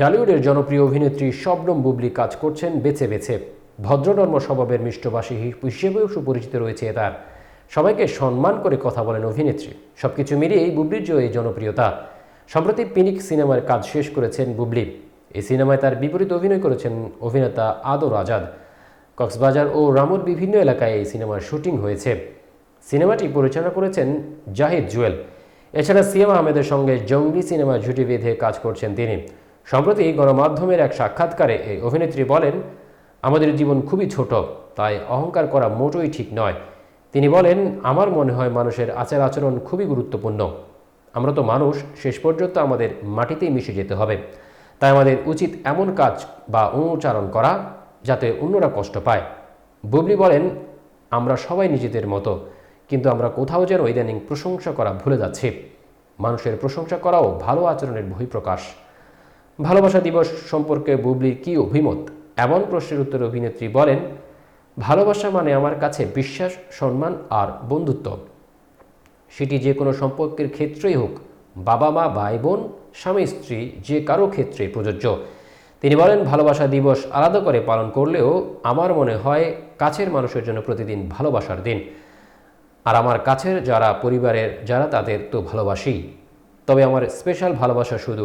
ডালিউডের জনপ্রিয় অভিনেত্রী শবনম বুবলি কাজ করছেন বেছে বেছে। ভদ্রনর্ম স্বভাবের মিষ্টবাসী হিসেবেও সুপরিচিত রয়েছে তার। সবাইকে সম্মান করে কথা বলেন অভিনেত্রী। সবকিছু মিলিয়েই বুবলির এই জনপ্রিয়তা। সম্প্রতি পিনিক সিনেমার কাজ শেষ করেছেন বুবলি। এই সিনেমায় তার বিপরীত অভিনয় করেছেন অভিনেতা আদর আজাদ। কক্সবাজার ও রামুর বিভিন্ন এলাকায় এই সিনেমার শুটিং হয়েছে। সিনেমাটি পরিচালনা করেছেন জাহিদ জুয়েল। এছাড়া সিয়াম আহমেদের সঙ্গে জঙ্গলি সিনেমা জুটি বেঁধে কাজ করছেন তিনি। সম্প্রতি গণমাধ্যমের এক সাক্ষাৎকারে এই অভিনেত্রী বলেন, আমাদের জীবন খুবই ছোট, তাই অহংকার করা মোটোই ঠিক নয়। তিনি বলেন, আমার মনে হয় মানুষের আচার আচরণ খুবই গুরুত্বপূর্ণ। আমরা তো মানুষ, শেষ পর্যন্ত আমাদের মাটিতেই মিশে যেতে হবে। তাই আমাদের উচিত এমন কাজ বা অনুচারণ করা যাতে অন্যরা কষ্ট পায়। বুবলি বলেন, আমরা সবাই নিজেদের মতো, কিন্তু আমরা কোথাও যেন ইদানিং প্রশংসা করা ভুলে যাচ্ছি। মানুষের প্রশংসা করাও ভালো আচরণের বহিঃপ্রকাশ। ভালোবাসা দিবস সম্পর্কে বুবলির কী অভিমত? এমন প্রশ্নের উত্তরে অভিনেত্রী বলেন, ভালোবাসা মানে আমার কাছে বিশ্বাস, সম্মান আর বন্ধুত্ব। সেটি যে কোনো সম্পর্কের ক্ষেত্রেই হোক, বাবা মা, ভাই বোন, স্বামী, স্ত্রী, যে কারও ক্ষেত্রে প্রযোজ্য। তিনি বলেন, ভালোবাসা দিবস আলাদা করে পালন করলেও আমার মনে হয় কাছের মানুষের জন্য প্রতিদিন ভালোবাসার দিন। আর আমার কাছের যারা পরিবারের, যারা তাদের তো ভালোবাসি। তবে আমার স্পেশাল ভালোবাসা শুধু